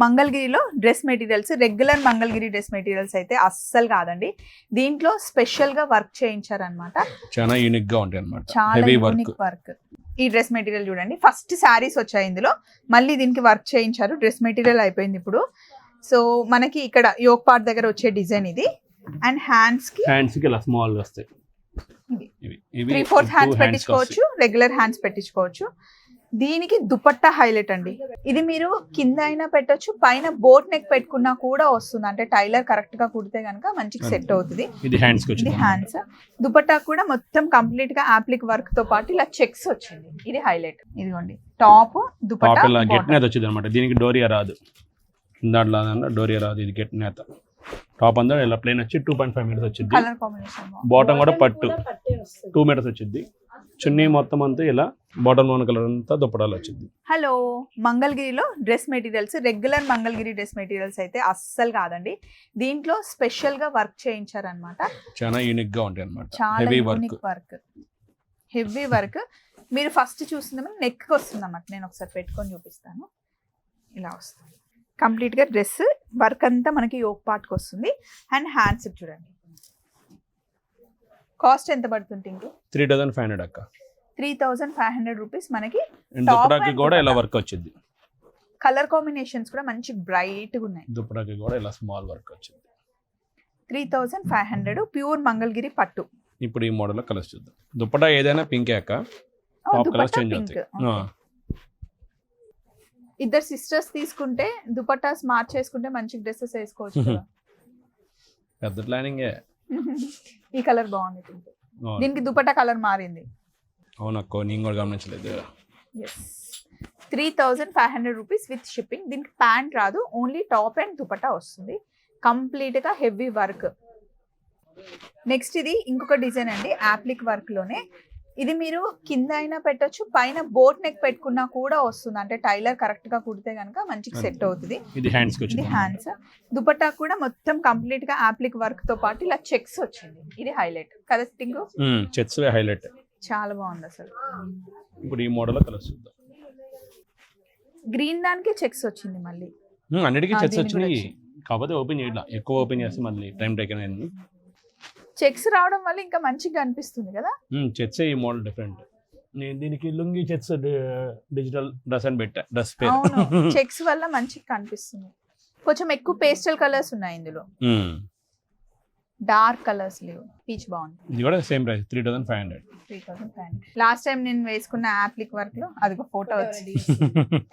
మంగళగిరిలో dress materials regular Mangalagiri dress materials అయితే అస్సలు కాదండి. దీంట్లో స్పెషల్గా వర్క్ చేయించారనమాట చాలా యూనిక్గా ఉంటాయి అనమాట చాలా వర్క్ యూనిక్ వర్క్. ఈ డ్రెస్ మెటీరియల్ చూడండి. ఫస్ట్ శారీస్ వచ్చాయి ఇందులో. మళ్ళీ దీనికి వర్క్ చేయించారు. డ్రెస్ మెటీరియల్ అయిపోయింది ఇప్పుడు. సో మనకి ఇక్కడ యోక్ పార్ట్ దగ్గర వచ్చే డిజైన్ ఇది. అండ్ హ్యాండ్స్కి హ్యాండ్స్కి ఇలా స్మాల్ వస్తాయి త్రీ ఫోర్త్ హ్యాండ్స్ పెట్టించుకోవచ్చు. రెగ్యులర్ హ్యాండ్స్ పెట్టించుకోవచ్చు. దీనికి దుపట్టా హైలైట్ అండి. ఇది మీరు కింద అయినా పెట్టొచ్చు పైన బోట్ నెక్ పెట్టుకున్నా కూడా వస్తుంది. అంటే టైలర్ కరెక్ట్గా కుడితే కనుక మంచిగా సెట్ అవుతుంది. ఇది హ్యాండ్స్ ఇది వచ్చింది. హ్యాండ్స్ దుపట్టా కూడా మొత్తం కంప్లీట్గా ఆప్లిక్ వర్క్తో పాటు ఇలా చెక్స్ వచ్చింది. ఇది హైలైట్. ఇదిగోండి. టాప్ దుపట్టా గెట్ నేత వచ్చింది అనమాట దీనికి డోరియా రాదు. దాంట్లో డోరియా రాదు. ఇది గెట్ నేత టాప్ అంతా ఇలా ప్లేన్ వచ్చి టూ పాయింట్ ఫైవ్ మీటర్స్ వచ్చింది కలర్ కాంబినేషన్ బాటమ్ కూడా పట్టు. టూ మీటర్స్ వచ్చింది చున్నీ మొత్తం అంతా ఇలా బాటమ్ లోన్ కలర్ అంతా దుప్పటాలు వచ్చింది. హలో మంగళగిరిలో dress materials regular Mangalagiri dress materials అయితే అస్సలు కాదండి. దీంట్లో స్పెషల్గా వర్క్ చేయించారనమాట చాలా యూనిక్గా ఉంటాయి అనమాట చాలా heavy work unique work heavy work మీరు ఫస్ట్ చూసిందేమో నెక్ వస్తుంది అన్నమాట నేను ఒకసారి పెట్టుకొని చూపిస్తాను. ఇలా వస్తుంది. కంప్లీట్గా డ్రెస్ వర్క్ అంతా మనకి యోక్ పార్ట్కి వస్తుంది. అండ్ హ్యాండ్స్ చూడండి. కాస్ట్ ఎంత పడుతుంది ఇంకో త్రీ థౌసండ్ ఫైవ్ హండ్రెడ్ అక్క. Three thousand five hundred rupees మనకి దుప్పటాకి కూడా ఇలా. వర్క్ వచ్చింది. కలర్ కాంబినేషన్స్ కూడా మంచి బ్రైట్గా ఉన్నాయి. దుప్పటాకి కూడా ఇలా స్మాల్ వర్క్ వచ్చింది. Three thousand five hundred pure Mangalagiri పట్టు. ఇప్పుడు ఈ మోడల్ కలర్స్ చూద్దాం. దుప్పటా ఏదైనా పింకే అక్క? Top colours dupatta change. అవుతాయి. ఇద్దరు సిస్టర్స్ తీసుకుంటే దుపట్టాస్ మార్చేసుకుంటే మంచి డ్రెస్సెస్ వేసుకోవచ్చు. పెద్ద ప్లానింగే. ఈ కలర్ బాగుంది. దీనికి దుపట్టా కలర్ మారింది. అవునక్క నేను కూడా గమనించలేదు. Three thousand five hundred rupees with shipping దీనికి ప్యాంట్ రాదు ఓన్లీ టాప్ అండ్ దుపట్టా వస్తుంది. కంప్లీట్గా హెవీ వర్క్ నెక్స్ట్ ఇది ఇంకొక డిజైన్ అండి యాప్లిక్ వర్క్లోనే ఇది మీరు కింద అయినా పెట్టొచ్చు పైన బోట్ నెక్ పెట్టుకున్నా కూడా వస్తుంది. అంటే టైలర్ కరెక్ట్గా కుడితే కనుక మంచిగా సెట్ అవుతుంది. ఇది హ్యాండ్స్ ఇది వచ్చింది. హ్యాండ్స్ దుపట్టా కూడా మొత్తం కంప్లీట్గా యాప్లిక్ వర్క్తో పాటు ఇలా చెక్స్ వచ్చింది. ఇది హైలైట్ కదా టింగ్ చెట్స్ హైలైట్ చాలా బాగుంది అసలు. ఇప్పుడు ఈ మోడల్ కలర్స్ చూద్దాం. గ్రీన్ దానికి చెక్స్ వచ్చింది మళ్ళీ. అన్నిటికీ కూడా వచ్చినాయి కాకపోతే ఓపెన్ చేయట్లా. ఎక్కువ ఓపెన్ చేస్తే మళ్ళీ టైం టేకన్ అయింది చెక్స్ రావడం వల్ల ఇంకా మంచిగా అనిపిస్తుంది కదా? చెట్స్ ఈ మోడల్ డిఫరెంట్. నేను దీనికి లుంగి చెట్స్ డిజిటల్ డ్రెస్ అని పెట్టా డ్రెస్ పేరు. అవును చెక్స్ వల్ల మంచిగా కనిపిస్తుంది. కొంచెం ఎక్కువ పేస్టల్ కలర్స్ ఉన్నాయి ఇందులో. డార్క్ కలర్స్ లేవు పీచ్ బాగుంది ఇది కూడా same price three thousand five hundred. Three thousand five hundred. Last time నేను వేసుకున్న యాప్లిక్ వర్క్లో అది ఒక ఫోటో వచ్చింది.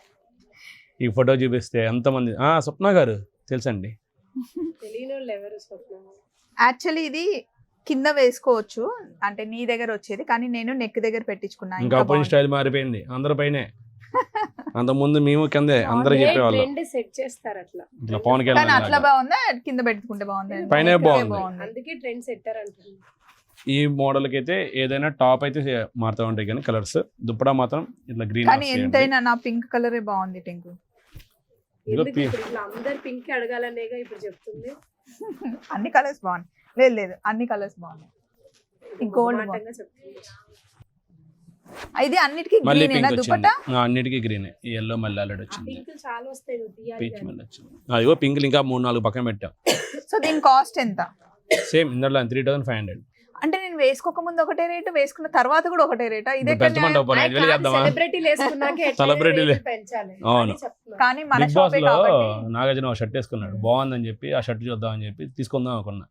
ఈ ఫోటో చూపిస్తే ఎంతమంది ఆ స్వప్న గారు తెలుసండి? యాక్చువల్లీ ఇది కింద వేసుకోవచ్చు. అంటే నీ దగ్గర వచ్చేది. కానీ నేను నెక్ దగ్గర పెట్టించుకున్నా. ఇంకా అప్పుడు. స్టైల్ మారిపోయింది. అందరి పైనే. అంత ముందు మేము కిందే అందరూ చెప్పేవాళ్ళం. ట్రెండ్ సెట్ చేస్తారు అట్లా? ఇట్లా పవన్ కానీ అట్లా కళ్యాణ్ బాగుందా? కింద పెట్టుకుంటే బాగుంది? పైనే బాగుంది. అందుకే ట్రెండ్ సెట్టర్ అంటారు ఈ మోడల్కి అయితే ఏదైనా టాప్ అయితే మారుతూ ఉంటాయి కానీ కలర్స్ దుప్పడా మాత్రం ఇట్లా గ్రీన్ కానీ ఎంతైనా నా పింక్ కలరే బాగుంది టింకు ఎందుకు ఇప్పుడు ఇట్లా అందరు పింక్ అడగాలనేగా ఇప్పుడు చెప్తుంది? అన్ని కలర్స్ బాగున్నాయి. లేదు లేదు. అన్ని కలర్స్ బాగున్నాయి. ఈ చెప్తుంది ఇది అన్నిటికీ మళ్ళీ గ్రీన్ పింక్ వచ్చింది. దుపట్టా? ఆ, అన్నిటికీ గ్రీన్ ఈ ఎల్లో మళ్ళీ అల్లడి వచ్చింది. పింక్ చాలా వస్తాయి నువ్వు తీయాలి పీచ్. మళ్ళీ వచ్చింది. అదిగో పింక్ ఇంకా మూడు నాలుగు పక్కన పెట్టాం. సో దీని కాస్ట్ ఎంత? సేమ్ ఇందులో త్రీ థౌసండ్ ఫైవ్ హండ్రెడ్ వేసుకోక ముందు ఒకటే రేటు వేసుకున్న తర్వాత కూడా ఒకటే రేటా? ఇదే. అని. కానీ మన నాగార్జున ఒక షర్ట్ వేసుకున్నాడు. బాగుందని చెప్పి ఆ షర్ట్ చూద్దామని చెప్పి తీసుకుందాం అనుకున్నా.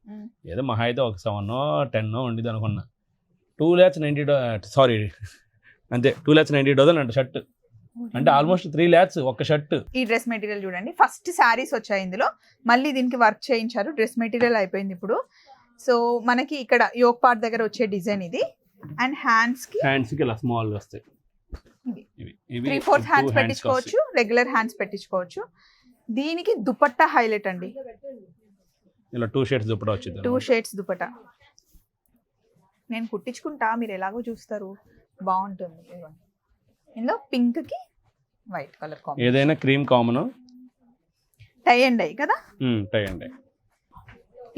ఏదో మహా అయితే ఒక సెవెన్ టెన్ ఉండేది అనుకున్నా. టూ ల్యాక్స్ నైంటీ సారీ అంతే టూ ల్యాక్స్ నైంటీ థౌసండ్ అంట షర్ట్. అంటే ఆల్మోస్ట్ త్రీ ల్యాక్స్ ఒక షర్ట్. ఈ డ్రెస్ మెటీరియల్ చూడండి. ఫస్ట్ శారీస్ వచ్చాయి ఇందులో. మళ్ళీ దీనికి వర్క్ చేయించారు. డ్రెస్ మెటీరియల్ అయిపోయింది ఇప్పుడు. సో మనకి ఇక్కడ యోక్ పార్ట్ దగ్గర వచ్చే డిజైన్ ఇది. అండ్ హ్యాండ్స్కి హ్యాండ్స్కి ఇలా స్మాల్ వస్తాయి. త్రీ ఫోర్త్ హ్యాండ్స్ పెట్టించుకోవచ్చు రెగ్యులర్ హ్యాండ్స్ పెట్టించుకోవచ్చు. దీనికి దుపట్టా హైలైట్ అండి. ఇలా టూ షేడ్స్ దుప్పట వచ్చింది టూ షేడ్స్ దుపట్టా. నేను కుట్టించుకుంటా మీరు ఎలాగో చూస్తారు. బాగుంటుంది. ఇందులో పింక్కి వైట్ కలర్ కాంబినేషన్ ఏదైనా క్రీమ్ కామన్ టై అండ్ అయ్యి కదా? టై అండి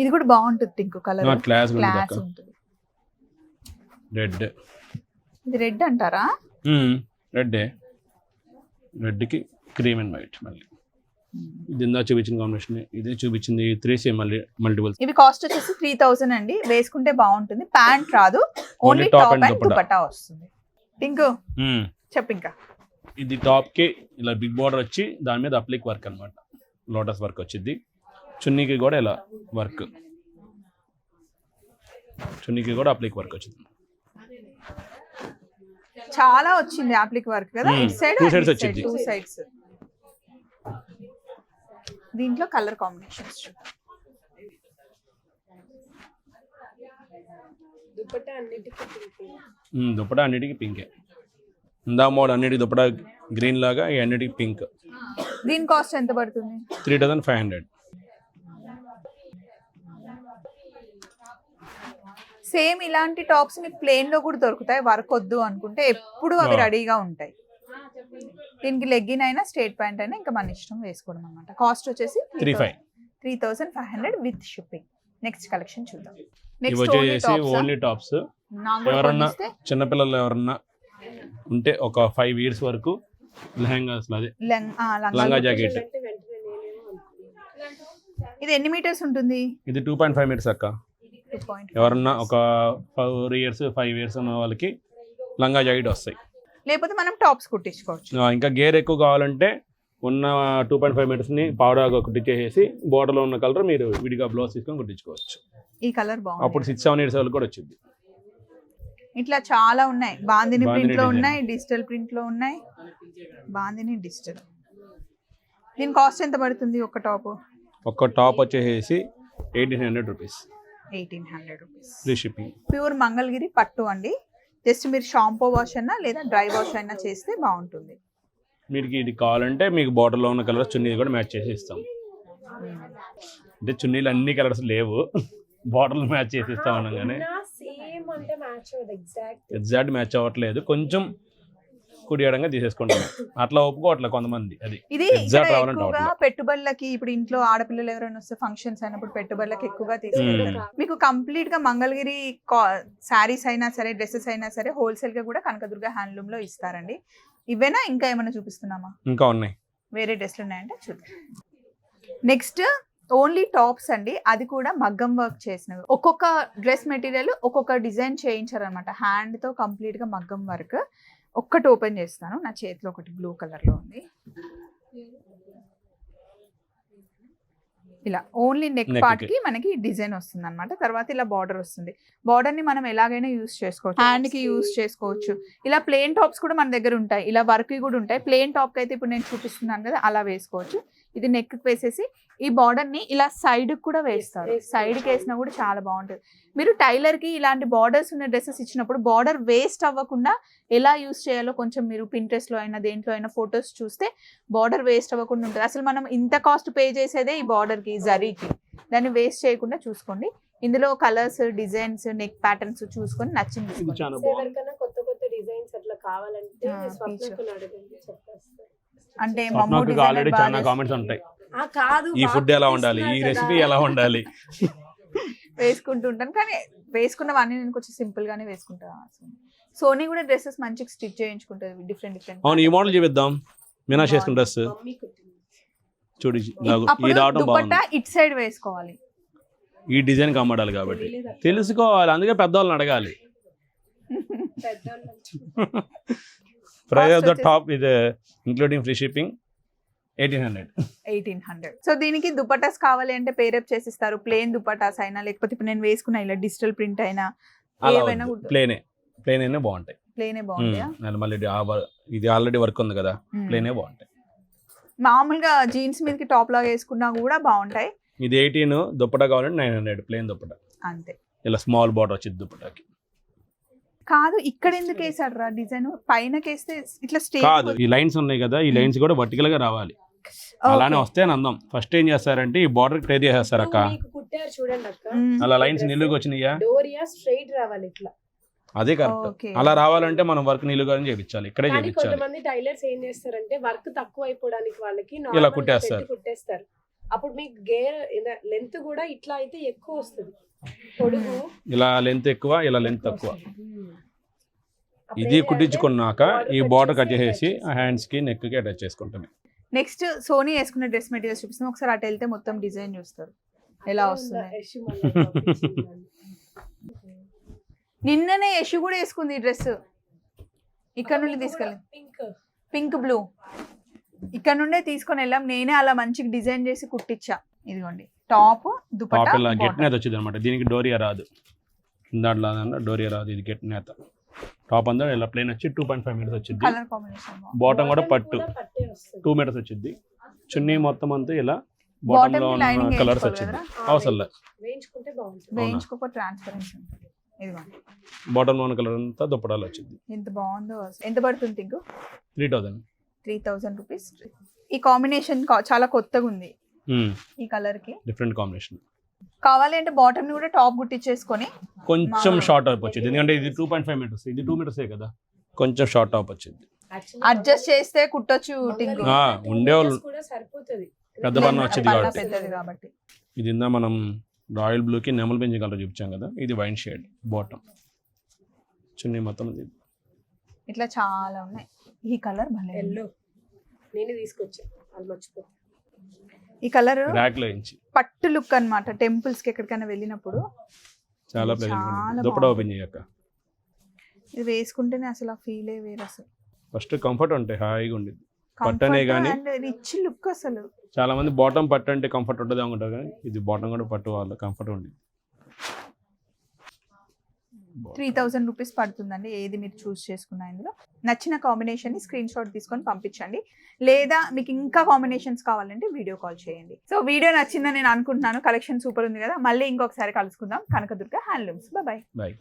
ఇది కూడా బాగుంటుంది పింక్ కలర్. క్లాస్ క్లాస్ ఉంటుంది. రెడ్ ఇది రెడ్ అంటారా? రెడ్ రెడ్కి క్రీమ్ అండ్ వైట్ మళ్ళీ. ఇది ఇందా చూపించిన కాంబినేషన్ ఇది చూపించింది త్రీ సేమ్ మళ్ళీ మల్టిపుల్స్ ఇవి కాస్ట్ వచ్చేసి త్రీ థౌసండ్ అండి. వేసుకుంటే బాగుంటుంది. ప్యాంట్ రాదు. Only top and dupatta. వస్తుంది. పింక్ చెప్పు ఇంకా. ఇది టాప్కి ఇలా బిగ్ బార్డర్ వచ్చి దాని మీద అప్లిక్ వర్క్ అన్నమాట. లోటస్ వర్క్ వచ్చింది చున్నీకి కూడా ఇలా వర్క్. చున్నీకి కూడా అప్లిక్ వర్క్ వచ్చింది. చాలా వచ్చింది యాప్లిక్ వర్క్ కదా? వచ్చింది. Two sides. దీంట్లో కలర్ కాంబినేషన్స్ దుప్పటా అన్నిటికీ పింకే. ఇందా మోడ్ అన్నిటికి దుప్పటా గ్రీన్ లాగా ఈ అన్నిటికి పింక్. దీని కాస్ట్ ఎంత పడుతుంది? Three thousand five hundred. Same ఇలాంటి టాప్స్ మీకు ప్లేన్లో కూడా దొరుకుతాయి. వర్క్ వద్దు అనుకుంటే ఎప్పుడు అవి. రెడీగా ఉంటాయి. దీనికి లెగ్గిన్ అయినా స్ట్రేట్ ప్యాంట్ అయినా ఇంకా మన ఇష్టం వేసుకోవడం అనమాట కాస్ట్ వచ్చేసి three five. Three thousand five hundred with shipping. Next collection చూద్దాం. నెక్స్ట్ వచ్చేసి ఓన్లీ టాప్స్? ఎవరన్నా చిన్నపిల్లలు ఎవరన్నా ఉంటే ఒక ఫైవ్ ఇయర్స్ వరకు లెహంగా అసలు అదే లంగా జాకెట్ అంటే వెంటనే నేనేమో అనుకున్నాను ఇది ఎన్ని మీటర్స్ ఉంటుంది? ఇది టూ పాయింట్ ఫైవ్ మీటర్స్ అక్క. ఎవరన్నా ఒక ఫోర్ ఇయర్స్ ఫైవ్ ఇయర్స్ ఉన్న వాళ్ళకి లంగా జాకెట్ వస్తాయి. లేకపోతే మనం టాప్స్ కుట్టించుకోవచ్చు. ఇంకా గేర్ ఎక్కువ కావాలంటే ఉన్న టూ పాయింట్ ఫైవ్ మీటర్స్ని పావుడాగా కుట్టించేసి బోర్డర్లో ఉన్న కలర్ మీరు విడిగా బ్లౌజ్ తీసుకొని కుట్టించుకోవచ్చు. ఈ కలర్ బాగుంది. అప్పుడు సిక్స్ సెవెన్ ఇయర్స్ వాళ్ళకి కూడా వచ్చింది ఇట్లా చాలా ఉన్నాయి. బాందిని ప్రింట్లో. ఉన్నాయి డిజిటల్ ప్రింట్లో ఉన్నాయి. బాందిని డిజిటల్. దీని కాస్ట్ ఎంత పడుతుంది ఒక టాప్ ఒక్క టాప్ వచ్చేసి eighteen hundred rupees eighteen hundred rupees. Free shipping. Pure Mangalagiri పట్టు అండి. జస్ట్ మీరు షాంపూ వాష్ అయినా లేదా డ్రై వాష్ అయినా చేస్తే బాగుంటుంది. మీకు ఇది కావాలంటే మీకు బార్డర్లో ఉన్న కలర్స్ చున్నీ కూడా మ్యాచ్ చేసి ఇస్తాం. అంటే చున్నీలు అన్ని కలర్స్ లేవు. బార్డర్లు మ్యాచ్ చేసి ఇస్తాం అనగానే. సేమ్ అంటే మ్యాచ్ అవ్వదు ఎగ్జాక్ట్. ఎగ్జాక్ట్ మ్యాచ్ అవ్వట్లేదు. కొంచెం కుడియడంగా తీసేసుకుంటాం అట్లా ఒప్పుకోవట్లే కొంతమంది. అది ఇది రావాలంటే ఎక్కువగా. పెట్టుబడులకి ఇప్పుడు ఇంట్లో ఆడపిల్లలు ఎవరైనా వస్తే ఫంక్షన్స్ అయినప్పుడు పెట్టుబడులకి ఎక్కువగా తీసుకుంటారు. మీకు కంప్లీట్గా మంగళగిరి శారీస్ అయినా సరే డ్రెస్సెస్ అయినా సరే హోల్సేల్గా కూడా కనకదుర్గ హ్యాండ్లూమ్లో ఇస్తారండి. ఇవేనా ఇంకా ఏమైనా చూపిస్తున్నామా? ఇంకా ఉన్నాయి. వేరే డ్రెస్లు ఉన్నాయంటే చూద్దాం. నెక్స్ట్ ఓన్లీ టాప్స్ అండి. అది కూడా మగ్గం వర్క్ చేసినవి. ఒక్కొక్క డ్రెస్ మెటీరియల్ ఒక్కొక్క డిజైన్ చేయించారు అనమాట హ్యాండ్తో కంప్లీట్గా మగ్గం వర్క్ ఒక్కటి ఓపెన్ చేస్తాను. నా చేతిలో ఒకటి బ్లూ కలర్లో ఉంది. ఇలా ఓన్లీ నెక్ Neck పార్ట్కి. కి మనకి డిజైన్ వస్తుంది అనమాట తర్వాత ఇలా బార్డర్ వస్తుంది. బార్డర్ని మనం ఎలాగైనా యూస్ చేసుకోవచ్చు. హ్యాండ్కి యూస్ చేసుకోవచ్చు. ఇలా ప్లేన్ టాప్స్ కూడా మన దగ్గర ఉంటాయి. ఇలా వర్క్ కూడా ఉంటాయి. ప్లేన్ టాప్ అయితే ఇప్పుడు నేను చూపిస్తున్నాను కదా అలా వేసుకోవచ్చు. ఇది నెక్ వేసేసి ఈ బార్డర్ని ఇలా సైడ్ కూడా వేస్తారు. సైడ్కి వేసినా కూడా చాలా బాగుంటుంది. మీరు టైలర్కి ఇలాంటి బార్డర్స్ ఉన్న డ్రెస్సెస్ ఇచ్చినప్పుడు బార్డర్ వేస్ట్ అవ్వకుండా ఎలా యూస్ చేయాలో కొంచెం మీరు పింట్రెస్ట్లో అయినా దేంట్లో అయినా ఫొటోస్ చూస్తే బార్డర్ వేస్ట్ అవ్వకుండా ఉంటుంది. అసలు మనం ఇంత కాస్ట్ పే చేసేదే ఈ బార్డర్కి జరీకి. దాన్ని వేస్ట్ చేయకుండా చూసుకోండి. ఇందులో కలర్స్ డిజైన్స్ నెక్ ప్యాటర్న్స్ చూసుకొని నచ్చింది కొత్త కొత్త డిజైన్స్ అట్లా కావాలంటే అంటే ఆల్రెడీ చాలా కామెంట్స్ ఉంటాయి. ఆ కాదు ఈ ఫుడ్ ఎలా ఉండాలి? ఈ రెసిపీ. ఎలా ఉండాలి? వేసుకుంటుంటాను కానీ వేసుకున్నవన్నీ నేను కొంచెం సింపుల్ గానే వేసుకుంటాను సోనీ కూడా డ్రెస్సెస్ మంచిగా స్టిచ్ చేయించుకుంటుంది డిఫరెంట్ డిఫరెంట్ అవును ఈ మోడల్ చూపిద్దాం. మీనాక్షి వేసుకున్న డ్రెస్ చూడు. ఈ రావడం బాగుంది. ఇట్ సైడ్ వేసుకోవాలి. ఈ డిజైన్ కమ్మడాలి కాబట్టి. తెలుసుకోవాలి అందుకే పెద్దవాళ్ళని అడగాలి. ప్రైస్ ఆఫ్ ద టాప్ ఇది including free shipping eighteen hundred eighteen hundred so దీనికి దుపట్టాస్ కావాలి అంటే పేరప్ చేసిస్తారు. ప్లేన్ దుపట్టాస్ అయినా లేకపోతే ఇప్పుడు నేను వేసుకున్న ఇలా డిజిటల్ ప్రింట్ అయినా ఏవైనా ప్లేనే ప్లేన్ అయినా బాగుంటాయి. ప్లేనే బాగుంటాయా? అది మళ్ళీ ఇది ఆల్రెడీ వర్క్ ఉంది కదా. ప్లేనే బాగుంటాయి. మామూలుగా జీన్స్ మీదకి టాప్ లాగా వేసుకున్నా కూడా బాగుంటాయి. ఇది ఎయిటీన్ దుప్పటా కావాలంటే నైన్ హండ్రెడ్ ప్లేన్ దుప్పటా అంతే. ఇలా స్మాల్ బార్డర్ వచ్చింది దుప్పటాకి కాదు ఇక్కడ ఎందుకు వేసాడు రా డిజైన్? పైన వేస్తే ఇట్లా స్టే కాదు ఈ లైన్స్ ఉన్నాయి కదా ఈ లైన్స్ కూడా వర్టికల్గా రావాలి అలానే వస్తే అందం ఫస్ట్ ఏం చేస్తారంటే ఈ బార్డర్ ట్రై చేసేస్తారు అక్క. మీకు కుట్టారు చూడండి అక్క. అలా లైన్స్ నిలువుగా వచ్చినాయా? డోరియా స్ట్రైట్ రావాలి ఇట్లా. అదే కరెక్ట్. అలా రావాలంటే మనం వర్క్ నిలువుగా చేయించాలి ఇక్కడే చేయించాలి కొంతమంది టైలర్స్ ఏం చేస్తారంటే వర్క్ తక్కువ అయిపోవడానికి వాళ్ళకి ఇలా కుట్టేస్తారు. కుట్టేస్తారు. అప్పుడు మీకు గేర్ లెంత్ కూడా ఇట్లా అయితే ఎక్కువ వస్తుంది. పొడుగు. ఇలా లెంత్ ఎక్కువ ఇలా లెంత్ తక్కువ. ఇది కుట్టించుకున్నాక ఈ బార్డర్ కట్ చేసి చేసేసి హ్యాండ్స్కి నెక్కి అటాచ్ చేసుకుంటాం నెక్స్ట్ సోనీ వేసుకున్న డ్రెస్ మెటీరియల్స్ చూపిస్తాం. ఒకసారి అటు వెళ్తే మొత్తం డిజైన్ చూస్తారు. ఎలా వస్తుంది. నిన్ననే యశు కూడా వేసుకుంది ఈ డ్రెస్ ఇక్కడ నుండి తీసుకెళ్ళి. పింక్ పింక్ బ్లూ ఇక్కడ నుండే తీసుకొని వెళ్ళాం. నేనే అలా మంచిగా డిజైన్ చేసి కుట్టించా. ఇదిగోండి. టాప్ దుపట్టా ఇలా గెట్. నేత వచ్చింది అనమాట దీనికి డోరియా రాదు. దాంట్లో డోరియా రాదు. ఇది గెట్ నేత. టాప్ అంతా ఇలా ప్లేన్ వచ్చి టూ పాయింట్ ఫైవ్ మీటర్స్ వచ్చింది కలర్ కాంబినేషన్ బాటమ్ కూడా పట్టు. టూ మీటర్స్ వచ్చింది చున్నీ మొత్తం అంతా ఇలా బాటమ్లో ఉన్న కలర్స్ వచ్చింది? అవసరం బాటమ్లో ఉన్న కలర్ అంతా దుప్పటాలు వచ్చింది ఎంత బాగుందో. ఎంత పడుతుంది three thousand three thousand rupees. ఈ కాంబినేషన్ చాలా కొత్తగా ఉంది ఈ కలర్కి డిఫరెంట్ కాంబినేషన్. కావాలి అంటే బాటమ్ని కూడా టాప్ గుట్టించేసుకొని కొంచెం. షార్ట్ టాప్ వచ్చింది ఎందుకంటే ఇది టూ పాయింట్ ఫైవ్ మీటర్స్. ఇది టూ మీటర్సే కదా. కొంచెం షార్ట్ టాప్ వచ్చింది అడ్జస్ట్ చేస్తే కుట్టొచ్చు టింగ్. ఆ, ఉండేవాళ్ళు. కూడా సరిపోతుంది. పెద్ద పన్ను వచ్చింది కాబట్టి. ఇది ఇందా మనం రాయల్ బ్లూకి నెమల్ బెంజ్ కలర్ చూపించాం కదా. ఇది వైన్ షేడ్ బాటమ్. చున్నీ మొత్తం ఇది. ఇట్లా చాలా ఉన్నాయి. ఈ కలర్ భలే. ఎల్లో. నేను తీసుకొచ్చా. అది మర్చిపో. ఈ కలర్ పట్టు లుక్ అన్నమాట. టెంపుల్స్కి ఎక్కడికైనా వెళ్ళినప్పుడు చాలా దుప్పట. ఓపెన్ చేయక ఇది వేసుకుంటేనే అసలు ఆ ఫీలే వేరు అసలు. ఫస్ట్ కంఫర్ట్ ఉంటాయి హాయిగా ఉండేది పట్టనే గానీ- అండ్ రిచ్ లుక్ అసలు. చాలా మంది బాటమ్ పట్టు అంటే కంఫర్ట్ ఉంటుంది అనుకుంటారు కానీ ఇది బాటమ్ కూడా పట్టు వాళ్ళు కంఫర్ట్ ఉంది త్రీ థౌజండ్ రూపీస్ పడుతుందండి. ఏది మీరు చూస్ చేసుకున్న ఇందులో. నచ్చిన కాంబినేషన్ని స్క్రీన్ షాట్ తీసుకొని పంపించండి. లేదా మీకు ఇంకా కాంబినేషన్స్ కావాలంటే వీడియో కాల్ చేయండి. సో వీడియో నచ్చిందని నేను అనుకుంటున్నాను. కలెక్షన్ సూపర్ ఉంది కదా. మళ్ళీ ఇంకొకసారి కలుసుకుందాం. కనకదుర్గ హ్యాండ్లూమ్స్. Bye bye